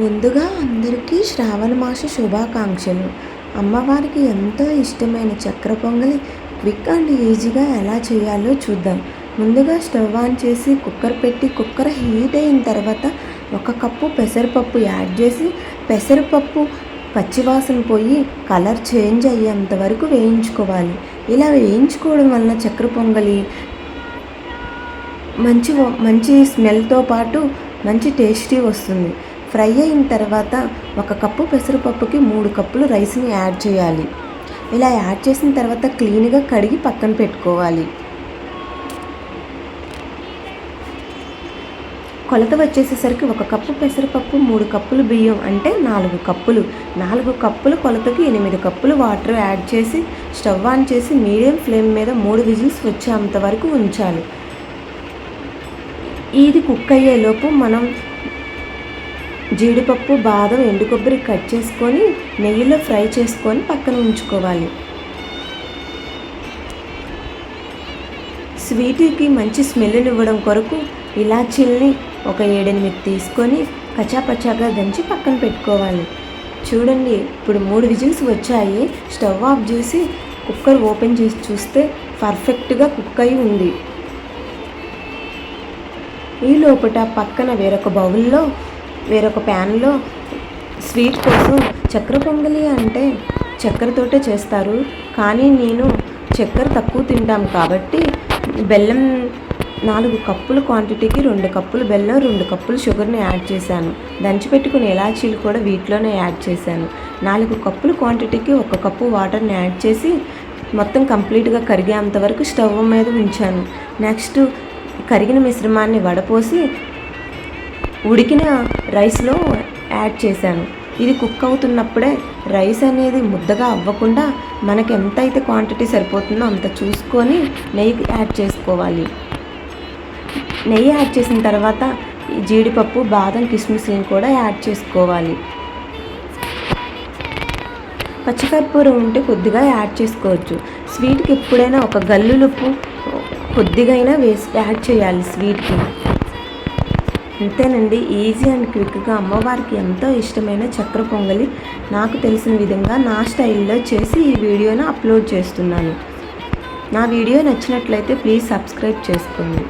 ముందుగా అందరికీ శ్రావణ మాస శుభాకాంక్షలు. అమ్మవారికి ఎంతో ఇష్టమైన చక్కెర పొంగలి క్విక్ అండ్ ఈజీగా ఎలా చేయాలో చూద్దాం. ముందుగా స్టవ్ ఆన్ చేసి కుక్కర్ పెట్టి కుక్కర్ హీట్ అయిన తర్వాత ఒక కప్పు పెసరపప్పు యాడ్ చేసి పెసరపప్పు పచ్చివాసన పోయి కలర్ చేంజ్ అయ్యేంత వరకు వేయించుకోవాలి. ఇలా వేయించుకోవడం వలన చక్కెర పొంగలి మంచి మంచి స్మెల్తో పాటు మంచి టేస్టీ వస్తుంది. ఫ్రై అయిన తర్వాత ఒక కప్పు పెసరపప్పుకి మూడు కప్పులు రైస్ని యాడ్ చేయాలి. ఇలా యాడ్ చేసిన తర్వాత క్లీన్గా కడిగి పక్కన పెట్టుకోవాలి. కొలత వచ్చేసేసరికి ఒక కప్పు పెసరపప్పు మూడు కప్పులు బియ్యం అంటే నాలుగు కప్పులు. నాలుగు కప్పులు కొలతకి ఎనిమిది కప్పులు వాటర్ యాడ్ చేసి స్టవ్ ఆన్ చేసి మీడియం ఫ్లేమ్ మీద మూడు విజిల్స్ వచ్చేంత వరకు ఉంచాలి. ఇది కుక్ అయ్యేలోపు మనం జీడిపప్పు బాదం ఎండు కొబ్బరి కట్ చేసుకొని నెయ్యిలో ఫ్రై చేసుకొని పక్కన ఉంచుకోవాలి. స్వీట్కి మంచి స్మెల్ని ఇవ్వడం కొరకు ఇలాచీల్ని ఒక ఏడెనిమిది తీసుకొని కచాపచాగా దంచి పక్కన పెట్టుకోవాలి. చూడండి ఇప్పుడు మూడు విజిల్స్ వచ్చాయి. స్టవ్ ఆఫ్ చేసి కుక్కర్ ఓపెన్ చేసి చూస్తే పర్ఫెక్ట్గా కుక్ అయి ఉంది. ఈ లోపల పక్కన వేరొక బౌల్లో వేరొక ప్యాన్లో స్వీట్ కోసం చక్కెర పొంగలి అంటే చక్కెరతోటే చేస్తారు. కానీ నేను చక్కెర తక్కువ తింటాం కాబట్టి బెల్లం నాలుగు కప్పుల క్వాంటిటీకి రెండు కప్పులు బెల్లం రెండు కప్పులు షుగర్ని యాడ్ చేశాను. దంచిపెట్టుకుని ఇలాచీలు కూడా వీటిలోనే యాడ్ చేశాను. నాలుగు కప్పుల క్వాంటిటీకి ఒక కప్పు వాటర్ని యాడ్ చేసి మొత్తం కంప్లీట్గా కరిగేంత వరకు స్టవ్ మీద ఉంచాను. నెక్స్ట్ కరిగిన మిశ్రమాన్ని వడపోసి ఉడికిన రైస్లో యాడ్ చేశాను. ఇది కుక్ అవుతున్నప్పుడే రైస్ అనేది ముద్దగా అవ్వకుండా మనకి ఎంత అయితే క్వాంటిటీ సరిపోతుందో అంత చూసుకొని నెయ్యి యాడ్ చేసుకోవాలి. నెయ్యి యాడ్ చేసిన తర్వాత జీడిపప్పు బాదం కిస్మిస్ని కూడా యాడ్ చేసుకోవాలి. పచ్చికర్పూరం ఉంటే కొద్దిగా యాడ్ చేసుకోవచ్చు. స్వీట్కి ఎప్పుడైనా ఒక గల్లులుప్పు కొద్దిగా అయినా వేసి యాడ్ చేయాలి స్వీట్కి. అంతేనండి ఈజీ అండ్ క్విక్గా అమ్మవారికి ఎంతో ఇష్టమైన చక్ర పొంగలి. నాకు తెలిసిన విధంగా నా స్టైల్లో చేసి ఈ వీడియోను అప్లోడ్ చేస్తున్నాను. నా వీడియో నచ్చినట్లయితే ప్లీజ్ సబ్స్క్రైబ్ చేసుకోండి.